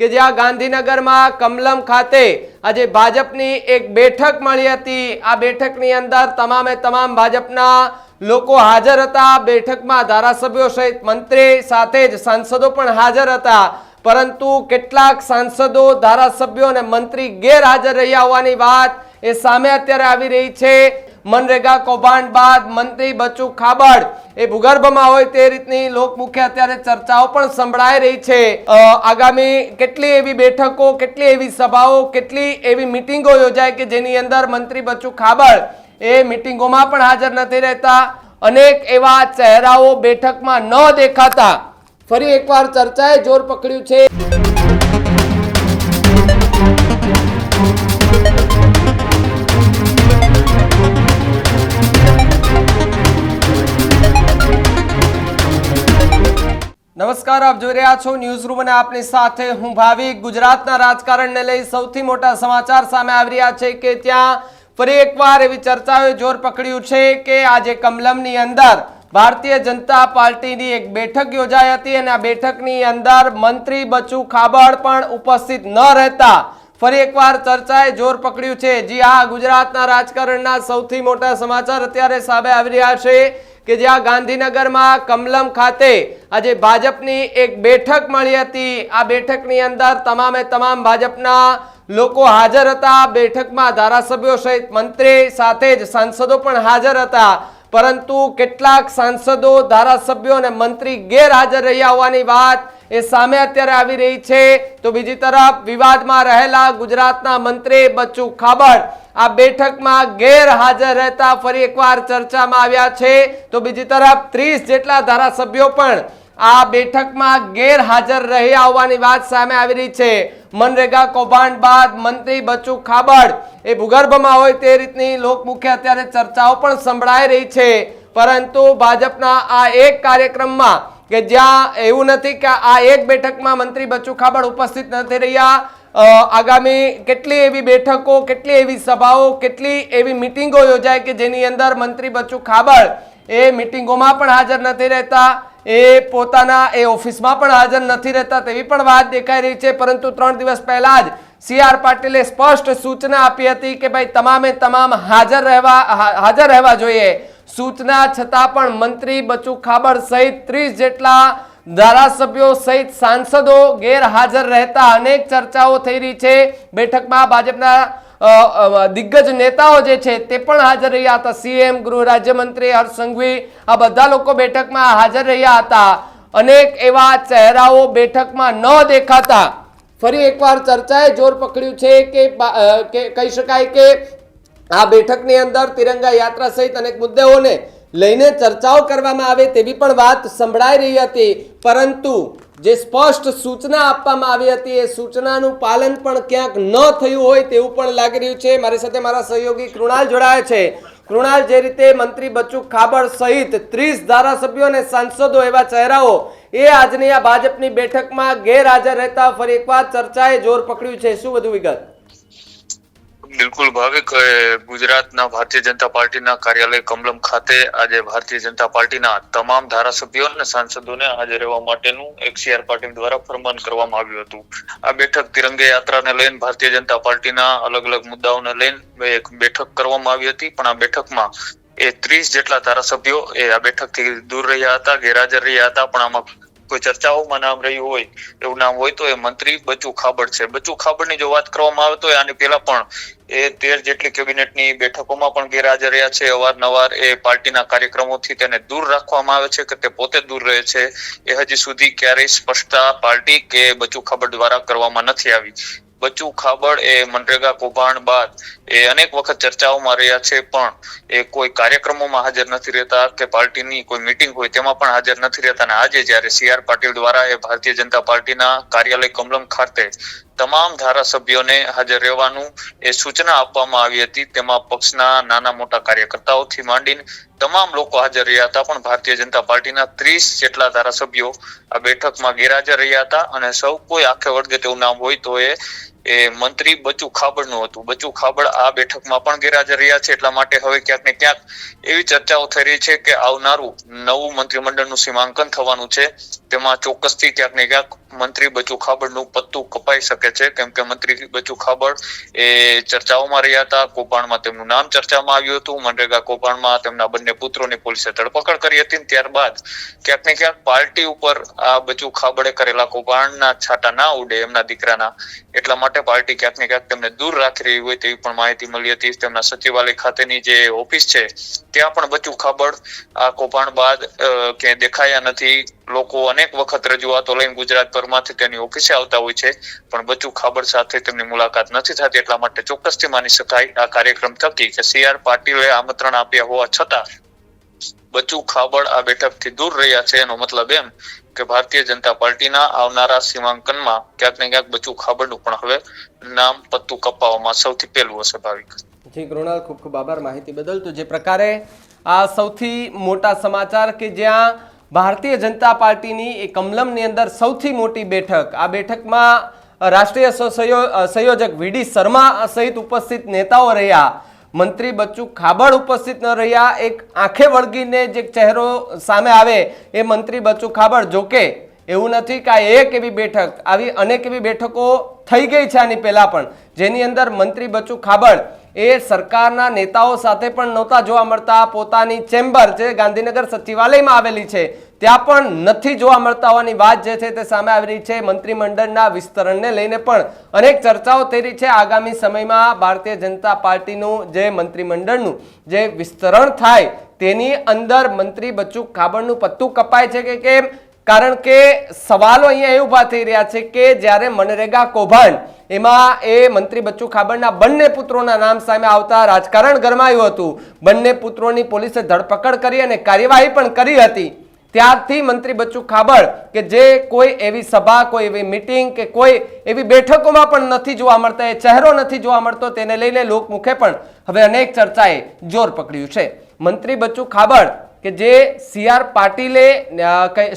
કે જ્યાં ગાંધીનગરમાં કમલમ ખાતે આજે ભાજપની એક બેઠક મળી હતી. આ બેઠકની અંદર તમામે તમામ ભાજપના લોકો હાજર હતા. બેઠકમાં ધારાસભ્યો સહિત મંત્રી સાથે જ સાંસદો પણ હાજર હતા. પરંતુ કેટલાક સાંસદો, ધારાસભ્યો અને મંત્રી ગેરહાજર રહ્યા હોવાની વાત એ સામે અત્યારે આવી રહી છે. મનરેગા કૌભાંડ બાદ મંત્રી બચુ ખાબડ. એ ભૂગર્ભમાં હોય તે રીતની લોકમુખ્ય અત્યારે ચર્ચાઓ પણ સંભળાઈ રહી છે. આગામી કેટલી એવી બેઠકો, કેટલી એવી સભાઓ, કેટલી એવી મિટિંગો યોજાય કે જેની અંદર મંત્રી બચુ ખાબડ એ મિટિંગોમાં પણ હાજર નથી રહેતા. અનેક એવા ચહેરાઓ બેઠકમાં ન દેખાતા. ફરી એકવાર ચર્ચાએ જોર પકડ્યું છે. નમસ્કાર, આપ જોઈ રહ્યા છો ન્યૂઝ રૂમ અને આપની સાથે હું ભાવિક. ગુજરાતના રાજકારણને લઈ સૌથી મોટા સમાચાર સામે આવી રહ્યા છે કે ત્યાં ફરી એકવાર એવી ચર્ચાઓએ જોર પકડ્યું છે કે આજે કમલમની અંદર ભારતીય જનતા પાર્ટીની એક બેઠક યોજાઈ હતી અને આ બેઠકની અંદર મંત્રી બચુ ખાબડ પણ ઉપસ્થિત ન રહેતા ફરી એકવાર ચર્ચાએ જોર પકડ્યું છે. જી હા, ગુજરાતના રાજકારણના સૌથી મોટા સમાચાર અત્યારે સામે આવી રહ્યા છે કે જ્યાં ગાંધીનગરમાં કમલમ ખાતે આજે ભાજપની એક બેઠક મળી હતી. આ બેઠકની અંદર તમામે તમામ ભાજપના લોકો હાજર હતા. બેઠકમાં ધારાસભ્યો સહિત મંત્રી સાથે જ સાંસદો પણ હાજર હતા. પરંતુ કેટલાક સાંસદો, ધારાસભ્યો અને મંત્રી ગેરહાજર રહ્યા હોવાની વાત એ સામે અત્યારે આવી રહી છે. તો બીજી તરફ વિવાદમાં રહેલા ગુજરાતના મંત્રી બચ્ચુ ખાબડ આ બેઠકમાં ગેરહાજર રહેતા ફરી એકવાર ચર્ચામાં આવ્યા છે. તો બીજી તરફ ત્રીસ જેટલા ધારાસભ્યો પણ આ બેઠકમાં ગેરહાજર રહી આવવાની વાત સામે આવી રહી છે. મનરેગા કૌભાંડ બાદ મંત્રી બચ્ચુ ખાબડ એ ભૂગર્ભમાં હોય તે રીતની લોકમુખ્ય અત્યારે ચર્ચાઓ પણ સંભળાઈ રહી છે. પરંતુ ભાજપના આ એક કાર્યક્રમમાં કે જ્યાં એવું નથી કે આ એક બેઠકમાં મંત્રી બચ્ચુ ખાબડ ઉપસ્થિત નથી રહ્યા આગામી કેટલી એવી બેઠકો, કેટલી એવી સભાઓ, કેટલી એવી મિટિંગો યોજાય કે જેની અંદર મંત્રી બચુ ખાબડ એ મિટિંગોમાં પણ હાજર નથી રહેતા? એ પોતાના એ ઓફિસમાં પણ હાજર નથી રહેતા તેવી પણ વાત દેખાઈ રહી છે. પરંતુ ત્રણ દિવસ પહેલા જ સી આર પાટીલે સ્પષ્ટ સૂચના આપી હતી કે ભાઈ, તમામે તમામ હાજર રહેવા હાજર રહેવા જોઈએ. સૂચના છતાં પણ મંત્રી બચુ ખાબડ સહિત ત્રીસ જેટલા ધારાસભ્યો સહિત સાંસદો ગેરહાજર રહેતા અનેક ચર્ચાઓ થઈ રહી છે. બેઠકમાં ભાજપના દિગ્ગજ નેતાઓ જે છે તે પણ હાજર રહ્યા હતા. સીએમ, ગૃહ રાજ્યમંત્રી, હર્ષ સંઘવી, આ બધા લોકો બેઠકમાં હાજર રહ્યા હતા. અનેક એવા ચહેરાઓ બેઠકમાં ન દેખાતા. ફરી એકવાર ચર્ચાએ જોર પકડ્યું છે કે, કહી શકાય કે આ બેઠકની અંદર તિરંગા યાત્રા સહિત અનેક મુદ્દેઓને લઈને ચર્ચાઓ કરવામાં આવે તેવી પણ વાત સંભળાઈ રહી હતી. પરંતુ જે સ્પષ્ટ સૂચના આપવામાં આવી હતી, એ સૂચનાનું પાલન પણ ક્યાંક ન થયું હોય તેવું પણ લાગી રહ્યું છે. મારી સાથે મારા સહયોગી કૃણાલ જોડાયા છે. કૃણાલ, જે રીતે મંત્રી બચ્ચુ ખાબડ સહિત ત્રીસ ધારાસભ્યો અને સાંસદો એવા ચહેરાઓ, એ આજની આ ભાજપની બેઠકમાં ગેરહાજર રહેતા ફરી એકવાર ચર્ચાએ જોર પકડ્યું છે. શું વધુ વિગત? બિલકુલ ભાવિક ગુજરાતના ભારતીય જનતા પાર્ટીના કાર્યાલય કમલમ ખાતે આજે ભારતીય જનતા પાર્ટીના તમામ ધારાસભ્યો અને સાંસદોને હાજર રહેવા માટેનું એક સીઆર પાટીલ દ્વારા ફરમાન કરવામાં આવ્યું હતું. આ બેઠક તિરંગે યાત્રાને લઈને ભારતીય જનતા પાર્ટીના અલગ અલગ મુદ્દાઓને લઈને એક બેઠક કરવામાં આવી હતી. પણ આ બેઠકમાં એ ત્રીસ જેટલા ધારાસભ્યો એ આ બેઠકથી દૂર રહ્યા હતા, ગેરહાજર રહ્યા હતા. પણ આમાં કોઈ ચર્ચાઓમાં નામ રહ્યું હોય, એવું નામ હોય તો એ મંત્રી બચુ ખાબડ છે. બચુ ખાબડની જો વાત કરવામાં આવે તો આની પહેલા પણ એ તેર જેટલી કેબિનેટની બેઠકોમાં પણ ગેરહાજર રહ્યા છે. અવારનવાર એ પાર્ટીના કાર્યક્રમોથી તેને દૂર રાખવામાં આવે છે કે તે પોતે દૂર રહે છે. એ હજી સુધી ક્યારેય સ્પષ્ટતા પાર્ટી કે બચુ ખાબડ દ્વારા કરવામાં નથી આવી. બચુ ખાબડ એ મનરેગા કૌભાંડ બાદ એ અનેક વખત ચર્ચાઓમાં રહ્યા છે, પણ એ કોઈ કાર્યક્રમોમાં હાજર નથી રહેતા કે પાર્ટીની કોઈ મીટિંગ હોય તેમાં પણ હાજર નથી રહેતા. અને આજે જ્યારે સી આર પાટીલ દ્વારા એ ભારતીય જનતા પાર્ટીના કાર્યાલય કમલમ ખાતે તમામ ધારાસભ્યોને હાજર રહેવાનું એ સૂચના આપવામાં આવી હતી. તેમાં પક્ષના નાના મોટા કાર્યકર્તાઓથી માંડીને તમામ લોકો હાજર રહ્યા હતા. પણ ભારતીય જનતા પાર્ટીના ત્રીસ જેટલા ધારાસભ્યો આ બેઠકમાં ગેરહાજર રહ્યા હતા. અને સૌ કોઈ આખે વળગે તેવું નામ હોય તો એ એ મંત્રી બચુ ખાબડનું હતું. બચુ ખાબડ આ બેઠકમાં પણ ગેરહાજર રહ્યા છે, એટલા માટે હવે ક્યાંક ને ક્યાંક એવી ચર્ચાઓ થઈ રહી છે કે આવનારું નવું મંત્રીમંડળનું સીમાંકન થવાનું છે. તેમાં ચોક્કસથી ક્યાંક ને ક્યાંક મંત્રી બચુ ખાબડનું પત્તું કપાઈ શકે છે. કેમ કે મંત્રી બચુ ખાબડ એ ચર્ચાઓમાં રહ્યા હતા. કૌભાંડમાં તેમનું નામ ચર્ચામાં આવ્યું હતું. મનરેગા કૌભાંડમાં તેમના બંને પુત્રોની પોલીસે ધરપકડ કરી હતી ત્યારબાદ ક્યાંક ને ક્યાંક પાર્ટી ઉપર આ બચુ ખાબડે કરેલા કૌભાંડના છાટા ના ઉડે એમના દીકરાના. એટલા માટે પાર્ટી ક્યાંક ને ક્યાંક તેમને દૂર રાખી રહી હોય તેવી પણ માહિતી મળી હતી. તેમના સચિવાલય ખાતેની જે ઓફિસ છે, ત્યાં પણ બચુ ખાબડ. આ કૌભાંડ બાદ કે દેખાયા નથી. લોકો અનેક વખત રજૂઆતો લઈને ગુજરાતભરમાંથી તેની ઓફિસે આવતા હોય છે, પણ બચુ ખાબર સાથે તેમની મુલાકાત નથી થતી. એટલા માટે ચોક્કસથી માની શકાય આ કાર્યક્રમ થકી કે સી આર પાટીલે આમંત્રણ આપ્યા હોવા છતાં બચુ ખાબડ આ બેઠકથી દૂર રહ્યા છે. એનો મતલબ એમ કે ભારતીય જનતા પાર્ટીના આવનારા સીમાંકનમાં ક્યાંક ને ક્યાંક બચુ ખાબડનું પણ હવે નામ પત્તું કપાવવામાં સૌથી પહેલું હશે ભાવિક. જી કૃણાલ ખૂબ ખૂબ આભાર માહિતી બદલ. તો જે પ્રકારે આ સૌથી મોટા સમાચાર કે જ્યાં ભારતીય જનતા પાર્ટીની એ કમલમની અંદર સૌથી મોટી બેઠક, આ બેઠકમાં રાષ્ટ્રીય સંયોજક વીડી શર્મા સહિત ઉપસ્થિત નેતાઓ રહ્યા. મંત્રી બચ્ચુ ખાબડ ઉપસ્થિત ન રહ્યા, એક આંખે વળગીને જે ચહેરો સામે આવે, એ મંત્રી બચ્ચુ ખાબડ. જોકે એવું નથી કે આ એક એવી બેઠક, આવી અનેક એવી બેઠકો થઈ ગઈ છે આની પહેલાં પણ. જેની અંદર મંત્રી બચ્ચુ ખાબડ એ સરકારના નેતાઓ સાથે પણ નહોતા જોવા મળતા. પોતાની ચેમ્બર, જે ગાંધીનગર સચિવાલયમાં આવેલી છે ત્યાં પણ નથી જોવા મળતા હોવાની વાત જે છે તે સામે આવી રહી છે. મંત્રીમંડળના વિસ્તરણને લઈને પણ અનેક ચર્ચાઓ થઈ રહી છે. આગામી સમયમાં ભારતીય જનતા પાર્ટીનું જે મંત્રીમંડળનું જે વિસ્તરણ થાય તેની અંદર મંત્રી બચ્ચુ ખાબડનું પત્તું કપાય છે કે કેમ? કારણ કે સવાલો અહીંયા એ ઊભા થઈ રહ્યા છે કે જ્યારે મનરેગા કૌભાંડ એમાં એ મંત્રી બચ્ચુ ખાબડના બંને પુત્રોના નામ સામે આવતા રાજકારણ ગરમાયું હતું. બંને પુત્રોની પોલીસે ધરપકડ કરી અને કાર્યવાહી પણ કરી હતી. ત્યારથી મંત્રી બચ્ચુ ખાબડ કે જે કોઈ એવી સભા, કોઈ એવી મિટિંગ કે કોઈ એવી બેઠકોમાં પણ નથી જોવા મળતા, એ ચહેરો નથી જોવા મળતો, તેને લઈને લોકમુખે પણ હવે અનેક ચર્ચાએ જોર પકડ્યું છે. મંત્રી બચ્ચુ ખાબડ કે જે સી આર પાટીલે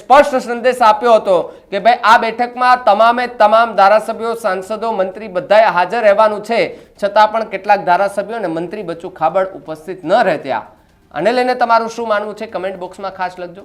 સ્પષ્ટ સંદેશ આપ્યો હતો કે ભાઈ, આ બેઠકમાં તમામે તમામ ધારાસભ્યો, સાંસદો, મંત્રી બધાએ હાજર રહેવાનું છે. છતાં પણ કેટલાક ધારાસભ્યો અને મંત્રી બચ્ચુ ખાબડ ઉપસ્થિત ન રહેત્યા. આને લઈને તમારું શું માનવું છે? કમેન્ટ બોક્સમાં ખાસ લખજો.